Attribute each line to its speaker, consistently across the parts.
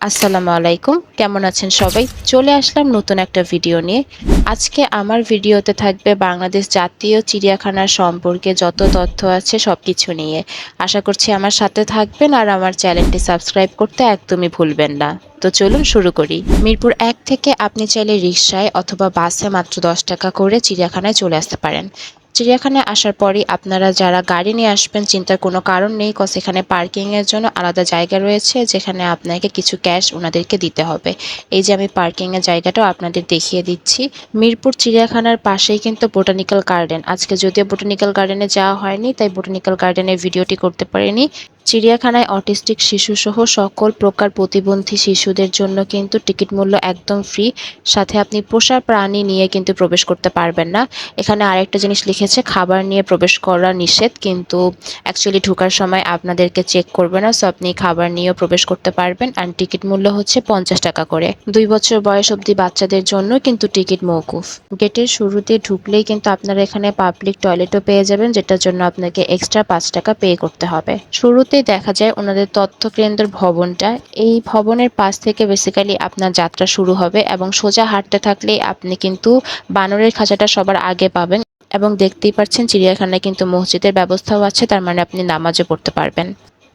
Speaker 1: আসসালামু আলাইকুম। কেমন আছেন সবাই? চলে আসলাম নতুন একটা ভিডিও নিয়ে। আজকে আমার ভিডিওতে থাকবে বাংলাদেশ জাতীয় চিড়িয়াখানার সম্পর্কে যত তথ্য আছে সব কিছু নিয়ে। আশা করছি আমার সাথে থাকবেন আর আমার চ্যানেলটি সাবস্ক্রাইব করতে একদমই ভুলবেন না। তো চলুন শুরু করি। মিরপুর এক থেকে আপনি চাইলে রিক্সায় অথবা বাসে মাত্র দশ টাকা করে চিড়িয়াখানায় চলে আসতে পারেন। চিড়িয়াখানায় আসার পরই আপনারা যারা গাড়ি নিয়ে আসবেন, চিন্তার কোনো কারণ নেই কজ এখানে পার্কিংয়ের জন্য আলাদা জায়গা রয়েছে, যেখানে আপনাকে কিছু ক্যাশ ওনাদেরকে দিতে হবে। এই যে আমি পার্কিংয়ের জায়গাটাও আপনাদের দেখিয়ে দিচ্ছি। মিরপুর চিড়িয়াখানার পাশেই কিন্তু বোটানিক্যাল গার্ডেন আজকে যদিও বোটানিক্যাল গার্ডেনে যাওয়া হয়নি, তাই বোটানিক্যাল গার্ডেনের ভিডিওটি করতে পারিনি। চিড়িয়াখানায় অটিস্টিক শিশুসহ সকল প্রকার প্রতিবন্ধী শিশুদের জন্য কিন্তু টিকিট মূল্য একদম ফ্রি সাথে আপনি পোষা প্রাণী নিয়ে কিন্তু প্রবেশ করতে পারবেন না। এখানে আরেকটা জিনিস লিখেছে, খাবার নিয়ে প্রবেশ করা নিষেধ, কিন্তু অ্যাকচুয়ালি ঢোকার সময় আপনাদেরকে চেক করবে না। সো আপনি খাবার নিয়েও প্রবেশ করতে পারবেন আর টিকিট মূল্য হচ্ছে পঞ্চাশ টাকা করে। দুই বছর বয়স অবধি বাচ্চাদের জন্য কিন্তু টিকিট মৌকুফ। গেটের শুরুতে ঢুকলেই কিন্তু আপনারা এখানে পাবলিক টয়লেটও পেয়ে যাবেন, যেটার জন্য আপনাকে এক্সট্রা পাঁচ টাকা পে করতে হবে। শুরুতেই দেখা যায় ওনাদের তথ্য কেন্দ্রের ভবনটা। এই ভবনের পাশ থেকে বেসিক্যালি আপনার যাত্রা শুরু হবে এবং সোজা হাঁটতে থাকলে আপনি কিন্তু বানরের খাঁচাটা সবার আগে পাবেন এবং দেখতেই পাচ্ছেন চিড়িয়াখানায় কিন্তু মসজিদের ব্যবস্থাও আছে, তার মানে আপনি নামাজও পড়তে পারবেন।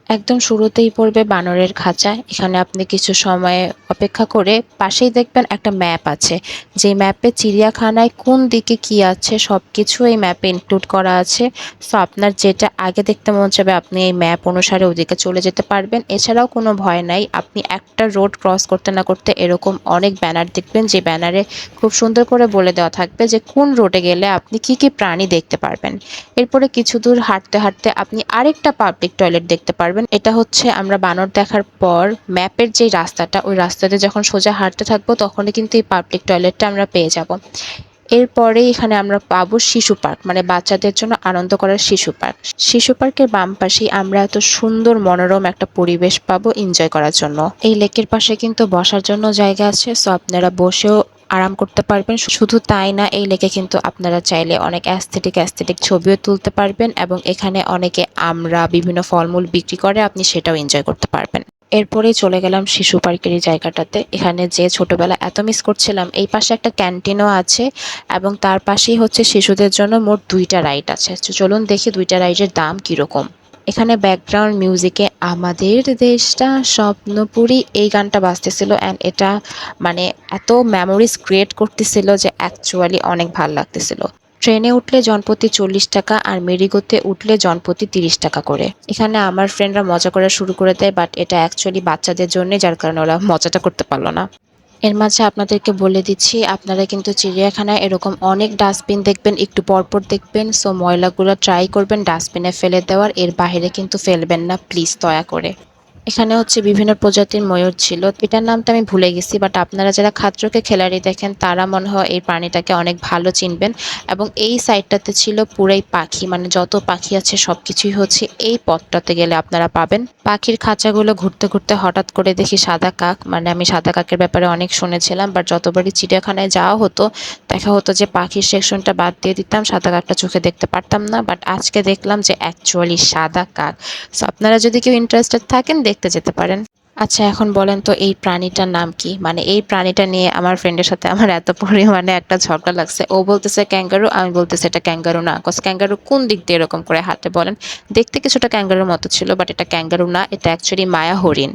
Speaker 1: একদম শুরুতেই পড়বে বানরের খাঁচা। এখানে আপনি কিছু সময় অপেক্ষা করে পাশেই দেখবেন একটা ম্যাপ আছে। যে ম্যাপে চিড়িয়াখানায় কোন দিকে কি আছে সব কিছু এই ম্যাপে ইনক্লুড করা আছে। সো আপনার যেটা আগে দেখতে মন চাবে আপনি এই ম্যাপ অনুসারে ওদিকে চলে যেতে পারবেন। এছাড়াও কোনো ভয় নাই, আপনি একটা রোড ক্রস করতে না করতে এরকম অনেক ব্যানার দেখবেন, যে ব্যানারে খুব সুন্দর করে বলে দেওয়া থাকবে যে কোন রোডে গেলে আপনি কি কি প্রাণী দেখতে পারবেন। এরপরে কিছু দূর হাঁটতে হাঁটতে আপনি আরেকটা পাবলিক টয়লেট দেখতে পারবেন। এটা হচ্ছে আমরা বানর দেখার পর ম্যাপের যে রাস্তাটা, ওই রাস্তাতে যখন সোজা হাঁটতে থাকব তখনই কিন্তু এই পাবলিক টয়লেটটা আমরা পেয়ে যাব। এরপরে এখানে আমরা পাবো শিশু পার্ক মানে বাচ্চাদের জন্য আনন্দ করার শিশু পার্ক শিশু পার্কের বাম পাশেই আমরা এত সুন্দর মনোরম একটা পরিবেশ পাবো এনজয় করার জন্য। এই লেকের পাশে কিন্তু বসার জন্য জায়গা আছে সো আপনারা বসেও আরাম করতে পারবেন। শুধু তাই না, এই লেকে কিন্তু আপনারা চাইলে অনেক অ্যাস্থেটিক অ্যাস্থেটিক ছবিও তুলতে পারবেন এবং এখানে অনেকে আমরা বিভিন্ন ফলমূল বিক্রি করে, আপনি সেটাও এনজয় করতে পারবেন। এরপরেই চলে গেলাম শিশু পার্কের জায়গাটাতে। এখানে যে ছোটবেলা এত মিস করছিলাম, এই পাশে একটা ক্যান্টিনও আছে এবং তার পাশেই হচ্ছে শিশুদের জন্য মোট দুইটা রাইড আছে। চলুন দেখি দুইটা রাইডের দাম কীরকম। এখানে ব্যাকগ্রাউন্ড মিউজিকে আমাদের দেশটা স্বপ্নপুরী এই গানটা বাজতেছিল অ্যান্ড এটা মানে এত মেমোরিজ ক্রিয়েট করতেছিল যে অ্যাকচুয়ালি অনেক ভালো লাগতেছিল। ট্রেনে উঠলে জনপতি চল্লিশ টাকা আর মেরিগোতে উঠলে জনপতি তিরিশ টাকা করে। এখানে আমার ফ্রেন্ডরা মজা করা শুরু করে দেয় বাট এটা অ্যাকচুয়ালি বাচ্চাদের জন্য, যার কারণে ওরা মজাটা করতে পারল না। এর মাঝে আপনাদেরকে বলে দিচ্ছি, আপনারা কিন্তু চিড়িয়াখানায় এরকম অনেক ডাস্টবিন দেখবেন, একটু পরপর দেখবেন সো ময়লাগুলো ট্রাই করবেন, ডাস্টবিনে ফেলে দেওয়ার, এর বাইরে কিন্তু ফেলবেন না প্লিজ দয়া করে। এখানে হচ্ছে বিভিন্ন প্রজাতির ময়ূর ছিল, এটার নামটা আমি ভুলে গেছি বাট আপনারা যারা খাদ্রকে খেলারি দেখেন, তারা মনে হয় এই প্রাণীটাকে অনেক ভালো চিনবেন, এবং এই সাইডটাতে ছিল পুরাই পাখি মানে যত পাখি আছে সব কিছুই হচ্ছে এই পথটাতে গেলে আপনারা পাবেন। পাখির খাঁচাগুলো ঘুরতে ঘুরতে হঠাৎ করে দেখি সাদা কাক। মানে আমি সাদা কাকের ব্যাপারে অনেক শুনেছিলাম বাট যতবারই চিড়িয়াখানায় যাওয়া হতো, দেখা হতো যে পাখির সেকশনটা বাদ দিয়ে দিতাম, সাদা কাকটা চোখে দেখতে পারতাম না। বাট আজকে দেখলাম যে অ্যাকচুয়ালি সাদা কাক। সো আপনারা যদি কেউ ইন্টারেস্টেড থাকেন, দেখতে যেতে পারেন। আচ্ছা এখন বলেন তো এই প্রাণীটার নাম কি? মানে এই প্রাণীটা নিয়ে আমার ফ্রেন্ডের সাথে আমার এত পরিমাণে একটা ঝগড়া লাগছে। ও বলতেছে ক্যাঙ্গারু আমি বলতেছি এটা ক্যাঙ্গারু না। কস ক্যাঙ্গারু কোন দিক দিয়ে এরকম করে হাতে বলেন? দেখতে কিছুটা ক্যাঙ্গারুর মতো ছিল বাট এটা ক্যাঙ্গারু না, এটা অ্যাকচুয়ালি মায়া হরিণ।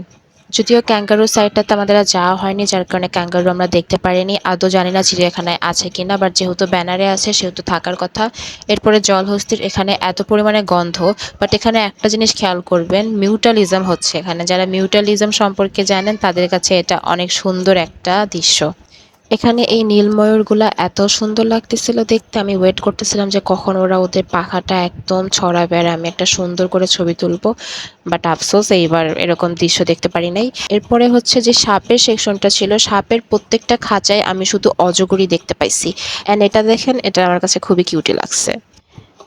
Speaker 1: যদিও ক্যাঙ্গারু সাইডটাতে আমাদের আর যাওয়া হয়নি, যার কারণে ক্যাঙ্গারু আমরা দেখতে পারিনি। আদৌ জানি না চিড়িয়াখানায় আছে কি না বাট যেহেতু ব্যানারে আছে, সেহেতু থাকার কথা। এরপরে জলহস্তির এখানে এত পরিমাণে গন্ধ বাট এখানে একটা জিনিস খেয়াল করবেন, মিউটালিজম হচ্ছে এখানে। যারা মিউটালিজম সম্পর্কে জানেন, তাদের কাছে এটা অনেক সুন্দর একটা দৃশ্য। এখানে এই নীল ময়ূরগুলা এত সুন্দর লাগতেছিল দেখতে। আমি ওয়েট করতেছিলাম যে কখন ওরা ওদের পাখাটা একদম ছড়াবে আর আমি একটা সুন্দর করে ছবি তুলবো। বাট আফসোস, এইবার এরকম দৃশ্য দেখতে পারি নাই। এরপরে হচ্ছে যে সাপের সেকশনটা ছিল, সাপের প্রত্যেকটা খাঁচায় আমি শুধু অজগরই দেখতে পাইছি। অ্যান্ড এটা দেখেন, এটা আমার কাছে খুবই কিউটি লাগছে।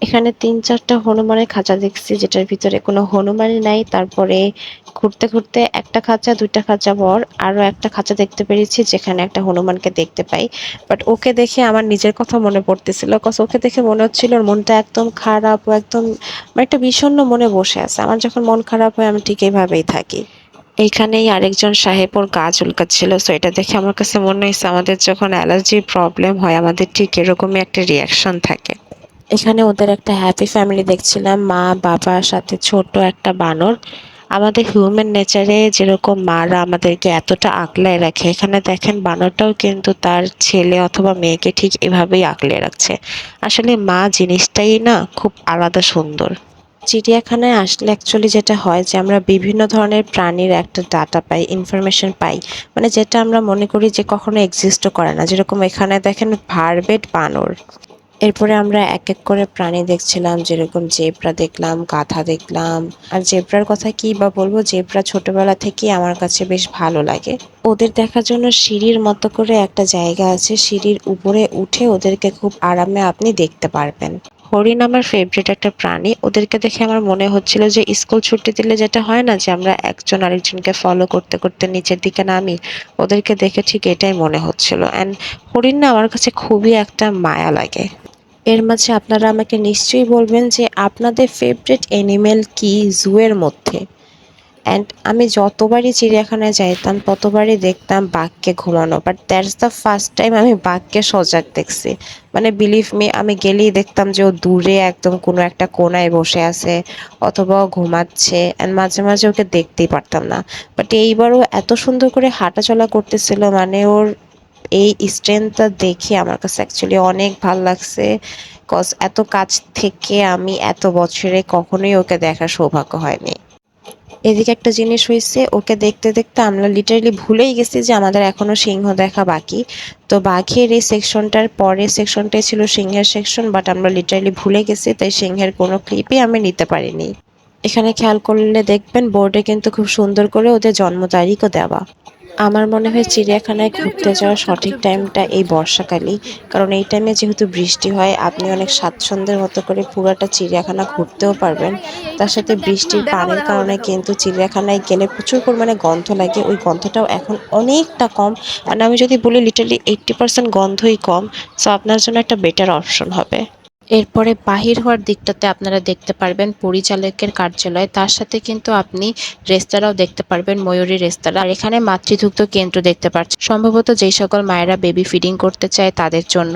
Speaker 1: এখানে তিন চারটা হনুমানের খাঁচা দেখছি, যেটার ভিতরে কোনো হনুমানই নাই। তারপরে ঘুরতে ঘুরতে একটা খাঁচা, দুইটা খাঁচা পর আরও একটা খাঁচা দেখতে পেরেছি, যেখানে একটা হনুমানকে দেখতে পাই। বাট ওকে দেখে আমার নিজের কথা মনে পড়তেছিল কজ ওকে দেখে মনে হচ্ছিল ওর মনটা একদম খারাপ ও একদম মানে একটা বিষণ্ণ মনে বসে আছে। আমার যখন মন খারাপ হয়, আমি ঠিক এইভাবেই থাকি। এইখানেই আরেকজন সাহেব ওর গা চুলকাচ্ছিল সো এটা দেখে আমার কাছে মনে হয়েছে, আমাদের যখন অ্যালার্জির প্রবলেম হয়, আমাদের ঠিক এরকমই একটা রিয়াকশন থাকে। এখানে ওদের একটা হ্যাপি ফ্যামিলি দেখছিলাম, মা, বাবা, সাথে ছোট একটা বানর। আমাদের হিউম্যান নেচারে যেরকম মারা আমাদেরকে এতটা আগলায় রাখে, এখানে দেখেন বানরটাও কিন্তু তার ছেলে অথবা মেয়েকে ঠিক এভাবেই আগলে রাখছে। আসলে মা জিনিসটাই না খুব আলাদা সুন্দর। চিড়িয়াখানায় আসলে অ্যাকচুয়ালি যেটা হয় যে আমরা বিভিন্ন ধরনের প্রাণীর একটা ডাটা পাই ইনফরমেশন পাই। মানে যেটা আমরা মনে করি যে কখনো এক্সিস্টও করে না। যেরকম এখানে দেখেন ভারবেট বানর। এরপরে আমরা এক এক করে প্রাণী দেখছিলাম, যেরকম জেব্রা দেখলাম, গাধা দেখলাম। আর জেব্রার কথা কি বা বলব? জেব্রা ছোটবেলা থেকেই আমার কাছে বেশ ভালো লাগে। ওদের দেখার জন্য সিঁড়ির মতো করে একটা জায়গা আছে, সিঁড়ির উপরে উঠে ওদেরকে খুব আরামে আপনি দেখতে পারবেন। হরিণ আমার ফেভারিট একটা প্রাণী। ওদেরকে দেখে আমার মনে হচ্ছিল যে স্কুল ছুটি দিলে যেটা হয় না যে আমরা একজন আরেকজনকে ফলো করতে করতে নিচের দিকে নামি। ওদেরকে দেখে ঠিক এটাই মনে হচ্ছিল। অ্যান্ড হরিণ না আমার কাছে খুবই একটা মায়া লাগে। এর মাঝে আপনারা আমাকে নিশ্চয়ই বলবেন যে আপনাদের ফেভারিট অ্যানিমেল কি জুয়ের মধ্যে? অ্যান্ড আমি যতবারই চিড়িয়াখানায় যাইতাম, ততবারই দেখতাম বাঘকে ঘুমানো। But that's the first time আমি বাঘকে সজাগ দেখছি। মানে বিলিভ মি আমি গেলেই দেখতাম যে ও দূরে একদম কোনো একটা কোনায় বসে আছে, অথবা ঘুমাচ্ছে অ্যান্ড মাঝে মাঝে ওকে দেখতেই পারতাম না। বাট এইবারও এত সুন্দর করে হাঁটাচলা করতেছিল মানে ওর এই স্ট্রেংথটা দেখে আমার কাছে অ্যাকচুয়ালি অনেক ভালো লাগছে কজ এত কাছ থেকে আমি এত বছরে কখনোই ওকে দেখার সৌভাগ্য হয়নি। এদিকে একটা জিনিস হয়েছে ওকে দেখতে দেখতে আমরা লিটারালি ভুলেই গেছি যে আমাদের এখনও সিংহ দেখা বাকি। তো বাঘের এই সেকশনটার পরের সেকশনটাই ছিল সিংহের সেকশন বাট আমরা লিটারালি ভুলে গেছি, তাই সিংহের কোনো ক্লিপই আমি নিতে পারিনি। এখানে খেয়াল করলে দেখবেন বোর্ডে কিন্তু খুব সুন্দর করে ওদের জন্ম তারিখও দেওয়া। আমার মনে হয় চিড়িয়াখানায় ঘুরতে যাওয়ার সঠিক টাইমটা এই বর্ষাকালই। কারণ এই টাইমে যেহেতু বৃষ্টি হয়, আপনি অনেক স্বাচ্ছন্দ্যের মতো করে পুরাটা চিড়িয়াখানা ঘুরতেও পারবেন। তার সাথে বৃষ্টির পানির কারণে কিন্তু চিড়িয়াখানায় গেলে প্রচুর পরিমাণে গন্ধ লাগে। ওই গন্ধটাও এখন অনেকটা কম। মানে আমি যদি বলি লিটারলি এইট্টি পার্সেন্ট গন্ধই কম। সো আপনার জন্য একটা বেটার অপশন হবে। এরপরে বাহির হওয়ার দিকটাতে আপনারা দেখতে পারবেন পরিচালকের কার্যালয়। তার সাথে কিন্তু আপনি রেস্তোরাঁও দেখতে পারবেন, ময়ূরী রেস্তোরাঁ। আর এখানে মাতৃদুগ্ধ কেন্দ্র দেখতে পাচ্ছেন। সম্ভবত যেই সকল মায়েরা বেবি ফিডিং করতে চায় তাদের জন্য।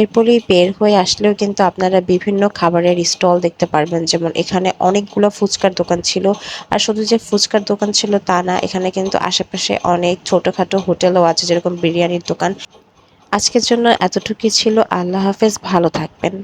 Speaker 1: এরপরেই বের হয়ে আসলেও কিন্তু আপনারা বিভিন্ন খাবারের স্টল দেখতে পারবেন। যেমন এখানে অনেকগুলো ফুচকার দোকান ছিল। আর শুধু যে ফুচকার দোকান ছিল তা না, এখানে কিন্তু আশেপাশে অনেক ছোটোখাটো হোটেলও আছে, যেরকম বিরিয়ানির দোকান। আজকের জন্য এতটুকুই ছিল। আল্লাহ হাফেজ, ভালো থাকবেন।